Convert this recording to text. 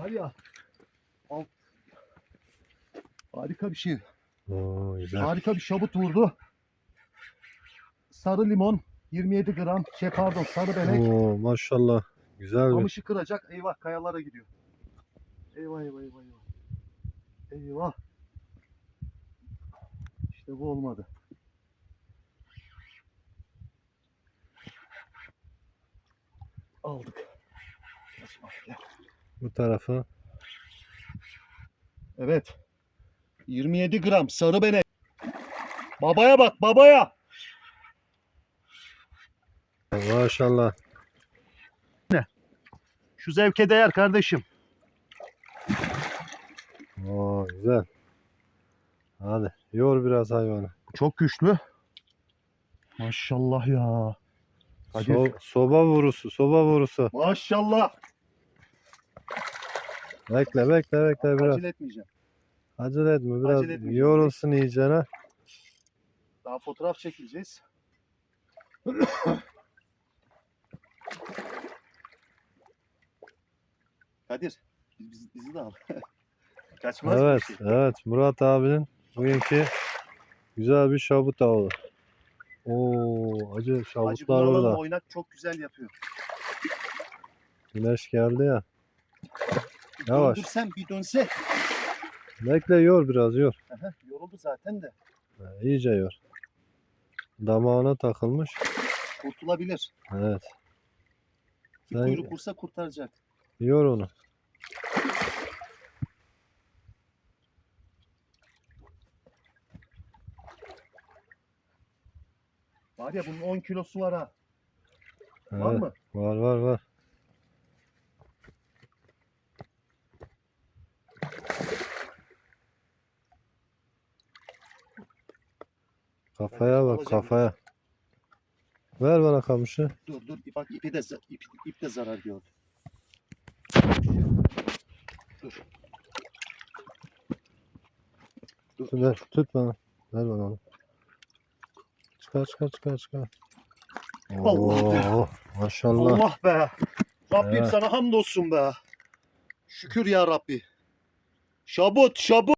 Var ya. Al. Harika bir şey. Oo, güzel. Harika bir şabut vurdu. Sarı limon 27 gram. Şey pardon sarı benek. Oo, maşallah. Güzel bir. Kamışı kıracak. Eyvah kayalara gidiyor. Eyvah eyvah eyvah eyvah. Eyvah. İşte bu olmadı. Aldık. Gel. Bu tarafa. Evet. 27 gram sarı benek. Babaya bak babaya. Maşallah. Şu zevke değer kardeşim. Oo, güzel. Hadi yor biraz hayvanı. Çok güçlü. Maşallah ya. Hadi. So- soba vurusu, soba vurusu. Maşallah. Bekle, bekle, bekle biraz. Acele etmeyeceğim. Acele etme, biraz Acele etmeyeceğim. yorulsun iyicene. Daha fotoğraf çekileceğiz. Kadir, biz, bizi de al. Kaçmaz Evet, bir şey. evet. Murat abinin bugünkü güzel bir şabut avı. Oo, acı şabutlar buraları orada. oynak çok güzel yapıyor. Güneş geldi ya. Yavaş. Döndür sen bir dönse. Bekle yor biraz yor. Aha, yoruldu zaten de. Ha, İyice yor. Damağına takılmış. Kurtulabilir. Evet. Bir Sen kuyruk vursa kurtaracak. yor onu. Var ya bunun 10 kilosu var ha. Var Evet, mı? var var var. Kafaya bak alacağım. kafaya. Ver bana kamışı. Dur dur bak ipi de ip, ip de zarar gördü. Dur. Tut, ver, tut bana. Ver bana onu. Çıkar çıkar çıkar çıkar. Allah be. Oo, maşallah. Allah be. Rabbim Evet. sana hamdolsun be. Şükür ya Rabbi. Şabut şabut.